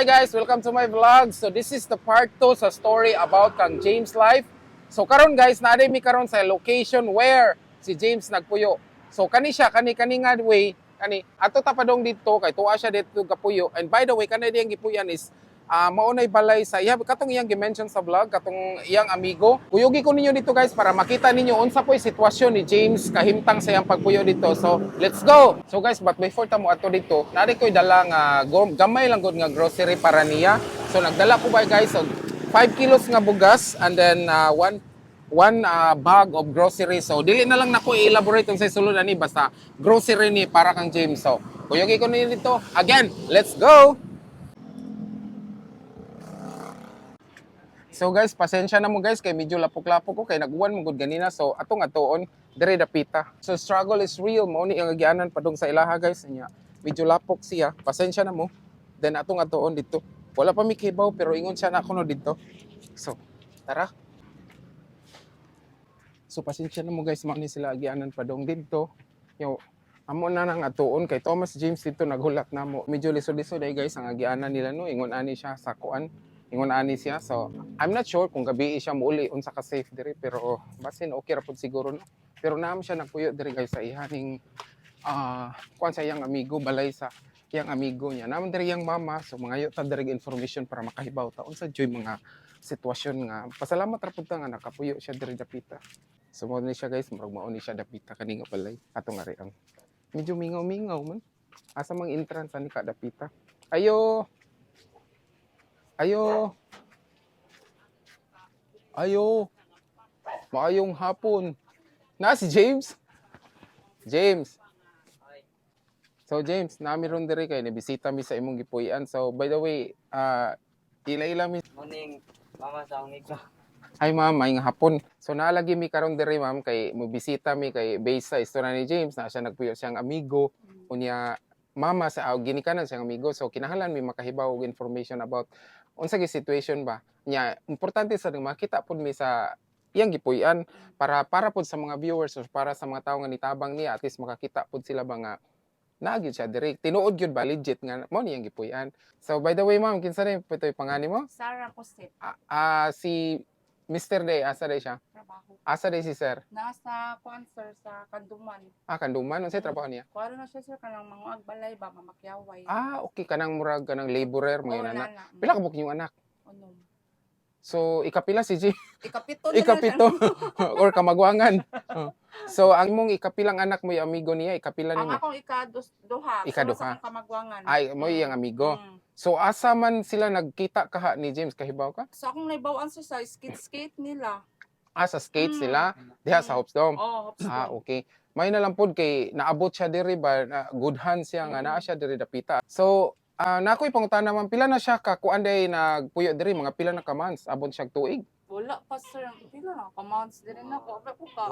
Hi guys, welcome to my vlog. So this is the part 2 sa story about kang James life. So karon guys, naari mi karon sa location where si James nagpuyo. So kani siya kani kani nga way kani ato ta padong dito kay tuwa siya dito kapuyo. And by the way, kani diyang gipuyan is ah maunay balay sa iya katong iyang gi-mention sa vlog katong iyang amigo. Kuyugi ko ninyo dito guys para makita ninyo unsa po'y sitwasyon ni James kahimtang sa iyang pagpuyo dito. So let's go. So guys, but before ta mo ato dito, nari ko'y dala nga gamay lang gud nga grocery para niya. So nagdala ko ba guys og 5 kilos nga bugas and then uh, one one uh, bag of grocery. So dili na lang nako i-elaborate sa sulod ani basta grocery ni para kang James. So kuyugi ko ninyo dito. Again, let's go. So guys, pasensya na mo guys kay medyo lapok-lapok ko kay naguwan mo gud ganina. So atong atoon dire dapita. So struggle is real mo ni ang agianan padung sa ilaha guys niya. Medyo lapok siya. Pasensya na mo. Then atong atoon dito. Wala pa mi kibaw pero ingon siya na ako no dito. So, tara. So pasensya na mo guys, mao ni sila agianan padung dito. Yo, amo na nang atuon kay Thomas James dito naghulat na mo. Medyo lisod-lisod ay guys ang agianan nila no. Ingon ani siya sa kuan. Ingon ani siya. So, I'm not sure kung gabi siya muuli unsa ka safe diri pero basin okay ra pud siguro no. Pero naam siya nagpuyo diri guys sa ihaning ah kuan sa iyang amigo balay sa iyang amigo niya. Naman diri iyang mama so mga ta diri information para makahibaw ta unsa joy mga sitwasyon nga. Pasalamat ra pud ta nga nakapuyo siya diri dapita. So mo ni siya guys, murag mao ni siya dapita kani nga balay atong ari ang medyo mingaw-mingaw man. Asa mang entrance ani ka dapita. Ayo. Ayo. Ayo. Maayong hapon. Na si James? James. So James, nami ron diri kay nabisita mi sa imong gipuy-an. So by the way, ah ila-ila mi Morning, mama sa ungig ko. Hi ma'am, maayong hapon. So naalagi mi karon diri ma'am kay mobisita mi kay base sa istorya ni James na siya nagpuyo siyang amigo unya mama sa uh, ginikanan siyang amigo. So kinahanglan mi makahibaw og information about unsa gi situation ba. Nya importante sa makita pud mi sa iyang gipuy-an para para pud sa mga viewers or para sa mga tawo nga nitabang niya at least makakita pud sila ba nga naagid siya direct tinuod gyud ba legit nga mo niyang gipuy-an. So by the way ma'am, kinsa ni pitoy pangani mo? Sarah Coset, Ah, ah, si Mr. Day, asa day siya? trabaho. Asa day si Sir? Nasa cancer sa Kanduman. Ah, kanduman, unsay trabaho niya? Kuwaro na siya sir kanang mga agbalay ba, mamakyaway. Ah, okay, kanang murag, kanang laborer, mga anak. nana. Pila ka buk yung anak? Unom. So, ikapila si G, Ikapito ikapito, or kamagwangan. Oh. So, ang mong ikapilang anak mo yung amigo niya, ikapila Ang nimo. akong ikaduha. Ikaduha. Sa kamagwangan. Ay, mo yung amigo. Mm. So, asa man sila nagkita kaha ni James, kahibaw ka? So akong naibawaan sir sa skate-skate nila. Ah, sa skate Mm. sila, diha sa Hope's Dome. Oh, hops Ah, okay. May na lang pod kay naabot siya diri ba na good hands siya nga naa siya diri dapita. So, ah nakoy pangutana man pila na siya ka kuan day nagpuyo diri mga pila na ka months abot siya tuig. Wala pa sir. Pila na, ka-months din na ko. Wala ko ka.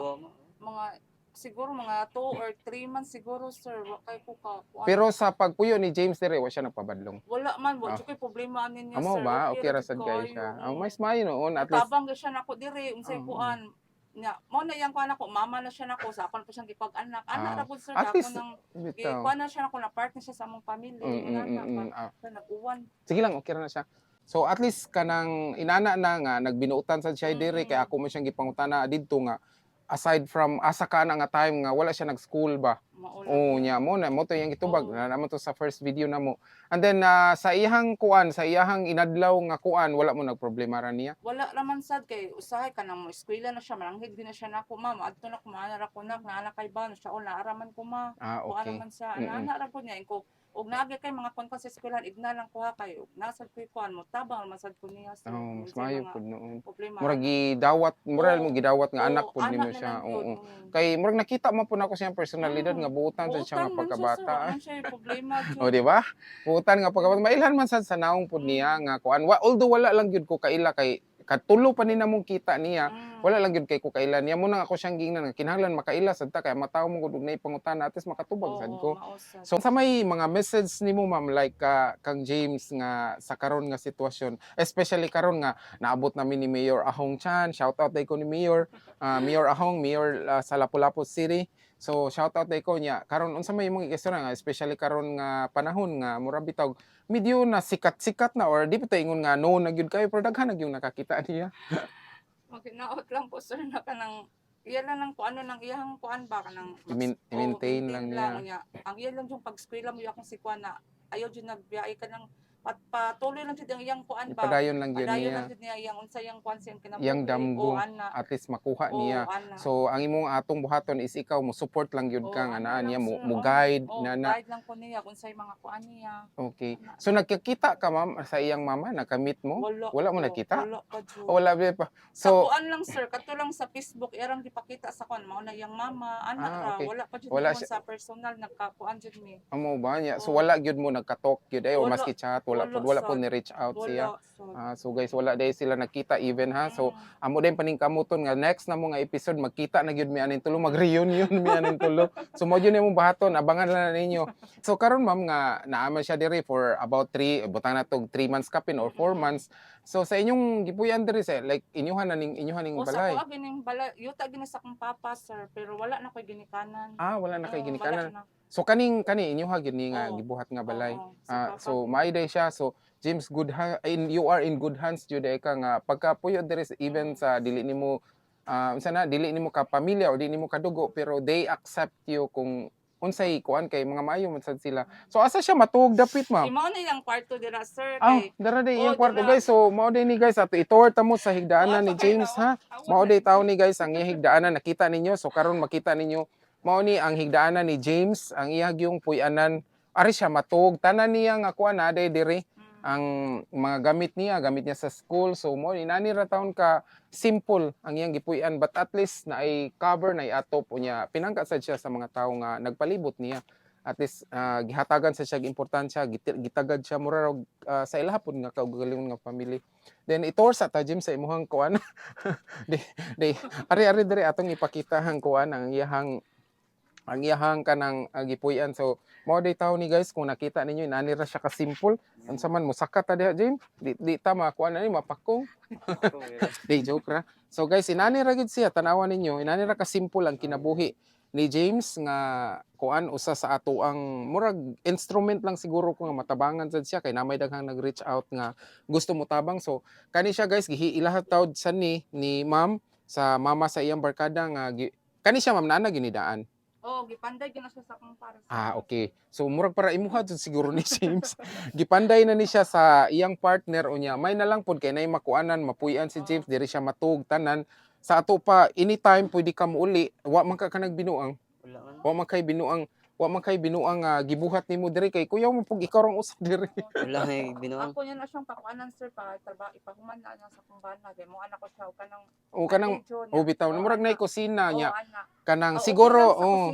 Mga, siguro mga 2 or 3 months siguro sir. Wala kay ko ka. kuan. Pero sa pagpuyo ni James diri wa siya nagpabadlong. Wala man, Ah. wala oh. problema ninyo Amo sir. ba? Okay ra sad kay kayo. siya. Ang Oo. mais mayo noon at least. Tabang siya nako diri unsay kuan. Nya, mo na yang kuan ako, mama na siya nako sa akon pa siyang gipag-anak. Anak Ah. ra pud sir At ako least, nang Bitaw. kuan na siya nako na partner siya sa among pamilya. Mm, mm, mm, mm. Mm, Ah, nag-uwan. sige lang okay ra na siya. So at least kanang inana na nga nagbinuutan sad siya Mm. kay ako man siyang gipangutana didto nga aside from asa ka na nga time nga wala siya nag-school ba. Oo niya mo na mo to yung itubag Oo. na naman to sa first video na mo. And then ah, sa iyang kuan, sa iyang inadlaw nga kuan, wala mo nagproblema ra niya. Wala raman sad kay usahay ka nang eskwela na siya malanghig din na siya nako mama adto na ko maana ra ko nak naana kay ba siya o naaraman ko ma Ah, kuan okay. naman siya Mm-mm. naana ra ko niya ko og naagi kay mga kon sa eskwelahan igna lang ko ha kay ug nasad ko kuan mo tabang man sad ko niya sir. Oh, mas mga pud noon. problema Murag gidawat, Oo. mo gidawat nga anak pud nimo siya. Oo. oo. Kay murag nakita mo pud ako siyang personalidad Mm. nga buutan sad siya nga man siya, pagkabata. man siya. O di ba? Buutan nga pagkabata. Mailhan man sad sa naong pud niya nga kuan. Although wala lang gyud ko kaila kay katulo pa ni namong kita niya. Mm. Wala lang gyud kay ko kailan. Niya mo nang ako siyang gingnan nga kinahanglan makaila sad ta kay mataw mo gud og nay pangutan atis makatubag sad ko. mausad. So sa may mga message nimo ma'am like ka kang James nga sa karon nga sitwasyon, especially karon nga naabot namin ni Mayor Ahong Chan, shout out day ko ni Mayor, ah, Mayor Ahong, Mayor ah, sa Lapu-Lapu City. So shout out day ko niya. Karon unsa may imong igastura nga especially karon nga panahon nga mura bitaw medyo na sikat-sikat na or di pa ingon nga no na gyud kayo pero daghan na gyud nakakita niya. Maginaot lang po sir na kanang iya lang ng kuano ng iyang kuan ba kanang Oo, i-maintain lang niya. Ang iya lang yung pag-eskwela mo yakong si kuan na ayaw jud nagbiyahe ka pat patuloy lang jud ang iyang kuan ba. Padayon lang gyud niya. lang niya iyang unsa yang kuan siyang kinabuhi. Iyang damgo. Oo, ana. At least makuha Oo, niya. ana. So ang imong atong buhaton is ikaw mo support lang gyud Oo, ka nga ano naa lang, niya mo, mo guide Oo, na na guide lang ko niya kung sa'y mga kuan niya. Okay. So nagkakita ka ma'am sa iyang mama, nakamit mo? Wala. Wala mo nakita? Wala pa jud. O wala pa? So, kuan lang sir, kato lang sa Facebook, irang gipakita sa kuan mao na iyang mama, ana Ah, ra, okay. wala pa jud Wala siya- sa personal nagkakuan jud mi. amo ba niya? So wala gyud mo nagka-talk gyud ay o Wala. maski chat, wala Wala, po wala sad. ni reach out siya. Wala. So, Ah, guys, wala dahil sila nakita even ha. So amo din paningkamuton nga next na mo nga episode magkita na gyud mi anin tulo mag-reunion mi anin tulo. So mo gyud imong bahaton, abangan na ninyo. So karon ma'am nga naaman siya diri for about 3 butang na tog 3 months kapin or 4 months. So sa inyong gipuyan diri sa like inyuhan na ning inyuhan ning balay. kuha gining balay, yuta gini sa akong papa sir, pero wala na koy ginikanan. Ah, wala na kay Oo, ginikanan. na. So kaning kani inyuha ni nga Oo. gibuhat nga balay. Oo, Ah, papa so maay siya. So James good ha- in you are in good hands jud ka nga pagkapuyo diri sa- even sa dili nimo ah unsa na dili nimo ka pamilya o dili nimo kadugo pero they accept you kung unsay kuan kay mga maayo man sad sila. So asa siya matuog dapit ma'am? Imo na yung kwarto dira sir Ah, kay. dara day iyang kwarto guys. So mao day ni guys ato itour ta mo sa higdaanan ni James ha. Mao day tawo ni guys ang iyang higdaanan nakita ninyo. So karon makita ninyo mao ni ang higdaanan ni James ang iyang yung puy-anan ari siya matuog tanan niya nga kuan na day diri Mm. ang mga gamit niya, gamit niya sa school. So mo inani ra taon ka simple ang iyang gipuy-an but at least na ay cover na atop niya. Pinangka sad siya sa mga tao nga nagpalibot niya. At least ah, gihatagan sa siya importansya, git- gitagad siya mura raw, ah, sa ilahapon nga kaugalingon nga family. Then itor sa ta Jim sa imuhang kuan. di, di, ari ari diri atong ipakita hang kuan ang iyahang ang iyahang kanang uh, gipuy-an. So mao day tawo ni guys kung nakita ninyo inani ra siya ka simple unsa man musaka ta diha Jim di, di ta makuha na ni mapakong. Di joke ra. So guys inani ra gid siya tanawan ninyo. Inani ra ka simple ang kinabuhi ni James nga kuan usa sa ato ang murag instrument lang siguro ko nga matabangan sad siya kay namay daghang nag-reach out nga gusto mo tabang. So kani siya guys gihi ilahat tawd sa ni ni ma'am sa mama sa iyang barkada nga kani siya ma'am nana ginidaan Oh, gipanday gina siya sa akong para. Ah, okay. So murag para imuha jud siguro ni James. Gipanday na ni siya sa iyang partner unya. May na lang pod kay nay makuanan, mapuy-an si James diri siya matug tanan. Sa ato pa anytime pwede ka muuli. Wa man ka kanang binuang. Wala man. Wa man kay binuang. Wa man kay binuang nga gibuhat nimo diri kay kuyaw mo pug ikaw rang usa diri. Wala may binuang. Ako niya na siyang pakuanan sir pa trabaho ipahuman na niya sa kumbana kay mo anak ko siya kanang O kanang o bitaw na murag nay kusina nya kanang siguro oh.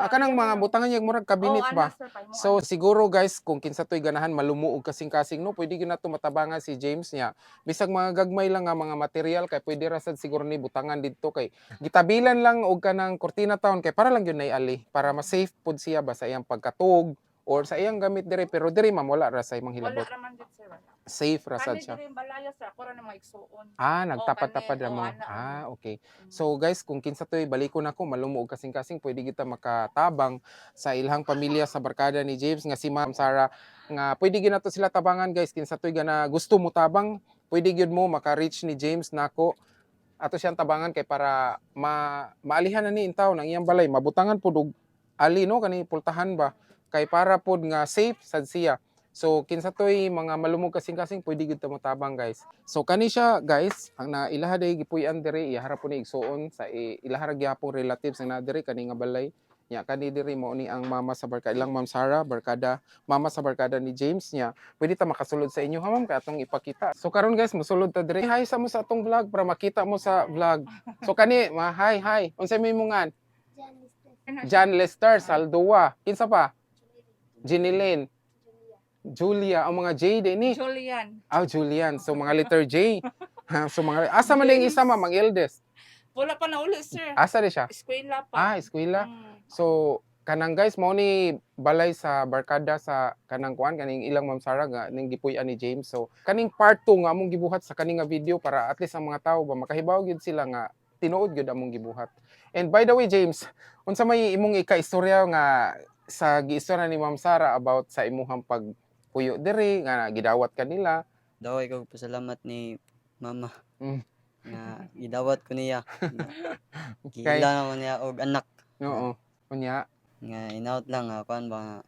Ah, kanang mga butangan niya murag kabinet ba. So siguro guys kung kinsa toy ganahan malumuog kasing-kasing no pwede gyud nato matabangan si James niya. Bisag mga gagmay lang nga mga material kay pwede ra sad siguro ni butangan didto kay gitabilan lang og kanang kurtina taon kay para lang gyud nay ali para mas safe pud siya ba sa iyang pagkatug or sa iyang gamit diri pero diri ma'am wala ra sa imong wala hilabot. raman jud sir. wala. Safe ra sad siya. diri balaya sir ako ra na mga igsuon. Ah, nagtapad-tapad kani, ra mo. oo, ana, Ah, okay. Mm. So guys, kung kinsa to'y balikon ako, malumuog kasing-kasing, pwede kita makatabang sa ilhang pamilya sa barkada ni James nga si Ma'am Sarah nga pwede gyud nato sila tabangan guys kinsa to'y gana gusto mo tabang, pwede gyud mo maka-reach ni James nako ato siyang tabangan kay para ma maalihan na ni intaw ng iyang balay mabutangan pud og ali no kani pultahan ba kay para pud nga safe sad siya So kinsa toy mga malumog kasing-kasing pwede gyud ta mo tabang guys. So kani siya guys, ang na ilaha day gipuy-an diri ihara po ni igsuon sa ilaha ra gyapon relatives na diri kani nga balay. Nya kani diri mo ni ang mama sa barkada ilang Ma'am Sarah, barkada, mama sa barkada ni James nya. Pwede ta makasulod sa inyo ha ma'am kay atong ipakita. So karon guys, mosulod ta diri. Hi sa mo sa atong vlog para makita mo sa vlog. So kani, ma hi hi. Unsay may mungan? John Lester Saldua. Kinsa pa? Jinilin. Julia, ang mga J din ni. Julian. Ah, Julian. So mga letter J. Ha, so mga asa man yung isa ma'am, ang eldest. Wala pa na uli sir. Asa di siya? Eskwela pa. Ah, eskwela. Mm. So kanang guys mo ni balay sa barkada sa kanang kuan kaning ilang Ma'am Sarah nga ning gipuy-an ni James. So kaning part 2 nga among gibuhat sa kaning nga video para at least ang mga tao ba makahibaw gyud sila nga tinuod gyud among gibuhat. And by the way, James, unsa may imong ika-istorya nga sa giistorya ni Ma'am Sara about sa imuhang pagpuyo diri nga gidawat kanila. Daw ikaw pasalamat ni mama. Mm. Nga gidawat ko niya. Okay. Gila ko niya og anak. Oo. Unya, Nga inaut lang nga kuan ba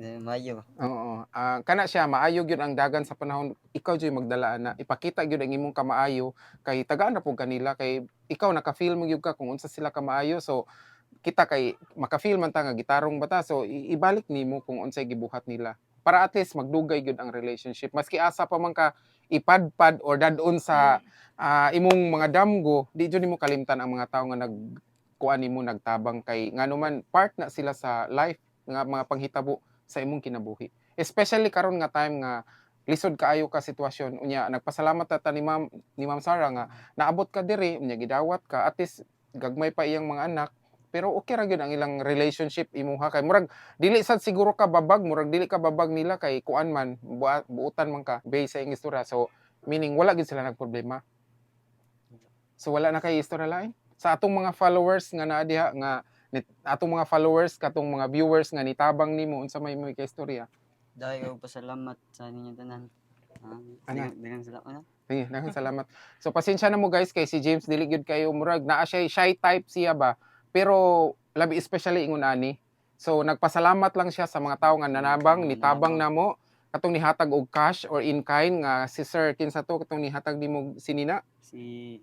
eh, mayo. Oo. Ah, kana siya maayo gyud ang dagan sa panahon. Ikaw jud magdala na. Ipakita gyud ang imong kamaayo. Kay tagaan na pud kanila. Kay ikaw naka-feel mo gyud ka kung unsa sila kamaayo. So kita kay maka-feel man ta nga gitarong bata so i- ibalik nimo kung unsay gibuhat nila. Para at least magdugay gyud ang relationship. Maski asa pa man ka ipadpad or dadon sa ah, imong mga damgo di jud nimo kalimtan ang mga tawo nga nag kuan nimo nagtabang. Kay ngano man part na sila sa life nga mga panghitabo sa imong kinabuhi. Especially karon nga time nga lisod kaayo ka sitwasyon unya nagpasalamat ta ni Ma'am ni Ma'am Sara nga naabot ka diri unya gidawat ka at least gagmay pa iyang mga anak. Pero okay ra gyud ang ilang relationship imuha kay murag dili sad siguro ka babag murag dili ka babag nila kay kuan man bua- buutan man ka based sa iyang istorya. So meaning wala gid sila nagproblema. So wala na kay istorya lain? Sa atong mga followers nga naa diha nga atong mga followers katong mga viewers nga nitabang nimo unsa may mo istorya Daw ikaw pasalamat sa ninyo tanan. Ah, dengan- dengan salamat ano? Sige, daghang salamat. So pasensya na mo guys kay si James dili gyud kayo murag naa siya shy type siya ba. Pero labi especially ingon ani. So nagpasalamat lang siya sa mga tawo nga nanabang, nitabang namo katong nihatag og cash or in kind nga si Sir kinsa to katong nihatag nimo sinina. Si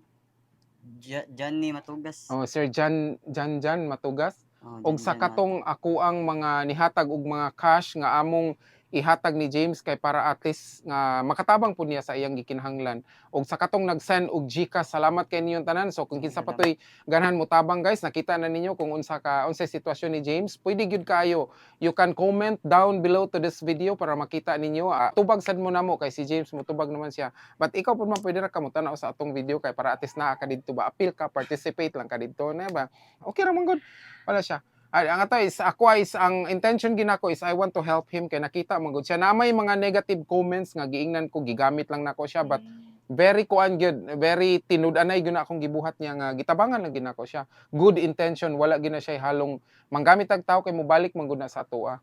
Ja- Johnny Matugas. Oh, Sir Jan Jan Jan Matugas. Oh, og sa katong ako ang mga nihatag og mga cash nga among ihatag ni James kay para at least nga makatabang pud niya sa iyang gikinahanglan og sa katong nag-send og GCash salamat kay ninyong tanan. So kung kinsa pa toy ganahan mo tabang guys nakita na ninyo kung unsa ka unsay sitwasyon ni James. Pwede gyud kayo you can comment down below to this video para makita ninyo. Ah, tubag sad mo namo kay si James mo tubag naman siya. But ikaw pud man pwede ra ka mo tanaw sa atong video kay para at least naa ka didto ba? Appeal ka participate lang ka didto na ba? Okay ra man good. Wala siya Ay, ang ato is ako is ang intention ginako is I want to help him. Kay nakita man gud siya. Na may mga negative comments nga giingnan ko gigamit lang nako siya. But very kuan gyud very tinud-anay gyud akong gibuhat niya nga gitabangan lang ginako siya. Good intention wala gyud na siya halong manggamit tag tao kay mobalik man gud na sa atoa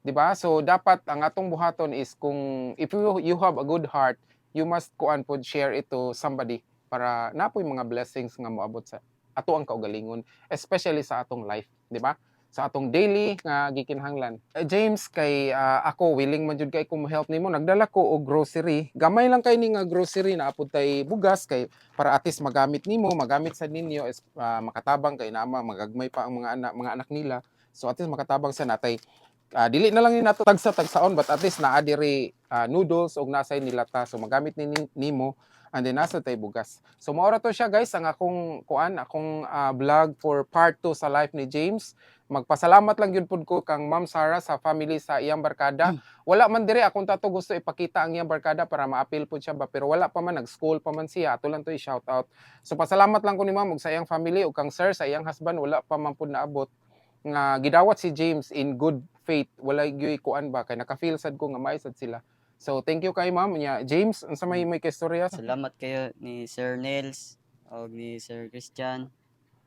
di ba? So dapat ang atong buhaton is kung if you, you have a good heart you must kuan pod share it to somebody para napoy mga blessings nga moabot sa ato ang kaugalingon especially sa atong life di ba? Sa atong daily nga gikinahanglan Eh, James kay ah, ako willing man jud kay kung help nimo nagdala ko og grocery. Gamay lang kay ni nga grocery na apod tay bugas kay para at least magamit nimo magamit sa ninyo is ah, makatabang kay nama magagmay pa ang mga anak mga anak nila. So at least makatabang sa natay. Ah, dili na lang ni nato tagsa tagsaon but at least naa diri ah, noodles og nasay nilata. So magamit ni nimo and then nasa tay bugas so mao ra to siya guys ang akong kuan akong ah, vlog for part 2 sa life ni James magpasalamat lang yun pud ko kang Ma'am Sara sa family sa iyang barkada. Wala man dire akong tato gusto ipakita ang iyang barkada para ma-appeal pud siya ba pero wala pa man nag-school pa man siya. Ato lang to i-shout out. So pasalamat lang ko ni Ma'am ug sa iyang family ug kang sir sa iyang husband wala pa man pud naabot nga gidawat si James in good faith. Wala gyud kuan ba kay naka-feel sad ko nga maisad sila. So thank you kay Ma'am nya James unsa may may kastorya? Salamat kayo ni Sir Nels o ni Sir Christian.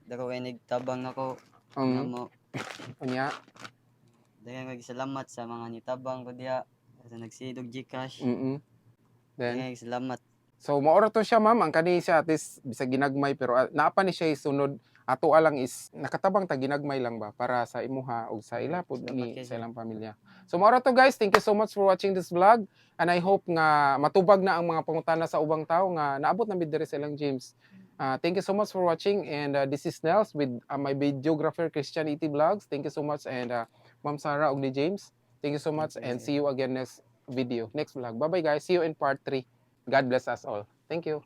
Dako kay nagtabang nako. Um, Namo. unya. Daghang kay salamat sa mga nitabang ko diha sa nagsidog Gcash. Mm. Then Daghang kay salamat. So maora to siya ma'am, ang kani siya at least bisag ginagmay pero uh, naapa ni siya isunod ato alang is nakatabang ta ginagmay lang ba para sa imuha o sa ila pud Dapat ni sa ilang pamilya. So maora to guys, thank you so much for watching this vlog and I hope nga matubag na ang mga pangutana sa ubang tao nga naabot na bid diri sa ilang James. Uh, thank you so much for watching and uh, this is Nels with uh, my videographer Christian ET Vlogs. Thank you so much and uh, Ma'am Sarah ug ni James. Thank you so much and see you again next video, next vlog. Bye-bye guys. See you in part 3. God bless us all. Thank you.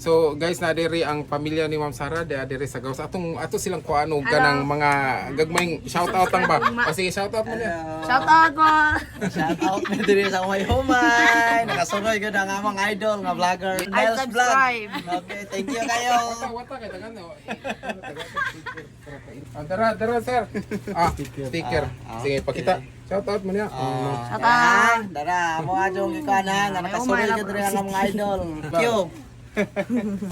So guys, na diri ang pamilya ni Ma'am Sara, di diri sa Gawas. Atong ato silang kuano kanang mga gagmayng shout out ang ba. O sige, shout out mo na. Shout out mo! Shout out na diri sa Way Humay. Nakasuroy ko na nga mga idol nga vlogger. Niles Vlog. subscribe. Okay, thank you kayo. Wata, kay tagan no. Ah, dara, dara sir. Ah, sticker. Sige, pakita. Shout out mo niya. Ah, Shout out. Dara, mo adong ikaw na nga nakasuroy ko diri nga mga idol. Thank you. 呵呵呵呵